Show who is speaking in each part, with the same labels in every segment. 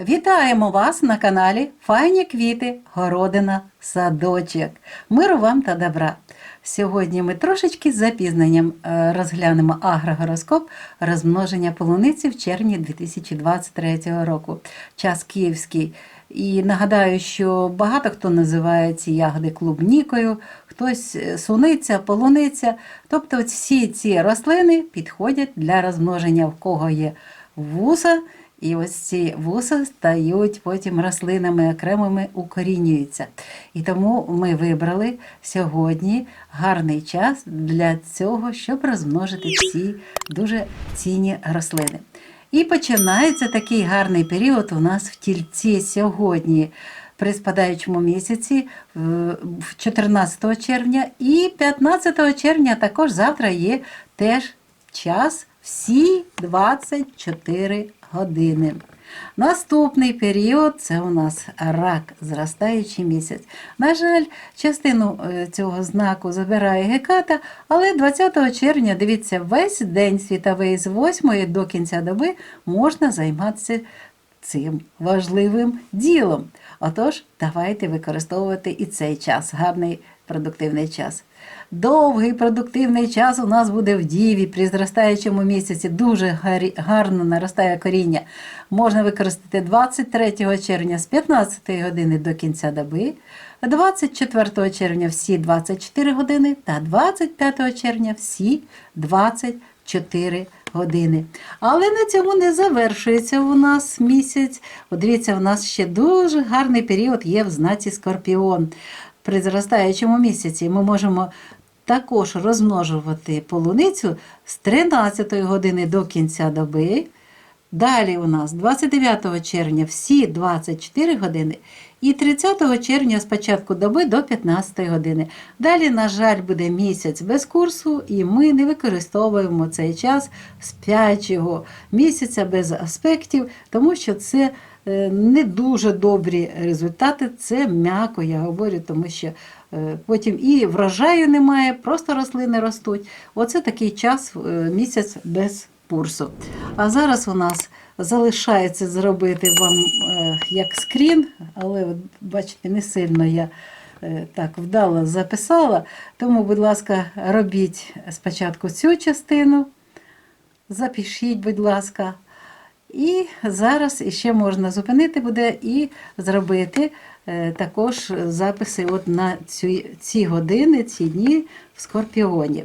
Speaker 1: Вітаємо вас на каналі Файні квіти, городина, садочок. Миру вам та добра. Сьогодні ми трошечки з запізненням е, розглянемо агрогороскоп розмноження полуниці в червні 2023 року. Час київський. І нагадаю, що багато хто називає ці ягоди клубнікою, хтось е, суниця, полуниця. Тобто всі ці рослини підходять для розмноження, в кого є вуса. І ось ці вуса стають потім рослинами окремими укорінюються. І тому ми вибрали сьогодні гарний час для цього, щоб розмножити ці дуже цінні рослини. І починається такий гарний період у нас в тільці сьогодні. При спадаючому місяці в- в 14 червня і 15 червня також завтра є теж час всі 24 години. Наступний період це у нас рак, зростаючий місяць. На жаль, частину е, цього знаку забирає Геката, але 20 червня, дивіться, весь день світовий з 8 до кінця доби можна займатися цим важливим ділом. Отож, давайте використовувати і цей час, гарний продуктивний час. Довгий продуктивний час у нас буде в діві при зростаючому місяці. Дуже гарно наростає коріння. Можна використати 23 червня з 15 години до кінця доби, 24 червня всі 24 години та 25 червня всі 24 години. Але на цьому не завершується у нас місяць. От дивіться, у нас ще дуже гарний період є в знаці Скорпіон. При зростаючому місяці ми можемо також розмножувати полуницю з 13 години до кінця доби. Далі у нас 29 червня всі 24 години і 30 червня з початку доби до 15 години. Далі, на жаль, буде місяць без курсу, і ми не використовуємо цей час спячого місяця без аспектів, тому що це е, не дуже добрі результати. Це м'яко, я говорю, тому що е, потім і врожаю немає, просто рослини ростуть. Оце такий час, е, місяць без курсу. А зараз у нас залишається зробити вам е, як скрін, але бачите, не сильно я е, так вдало записала. Тому, будь ласка, робіть спочатку цю частину, запишіть, будь ласка. І зараз ще можна зупинити буде і зробити е, також записи от на ці, ці години, ці дні в Скорпіоні.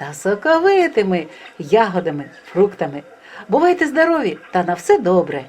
Speaker 1: та соковитими ягодами, фруктами. Бувайте здорові та на все добре!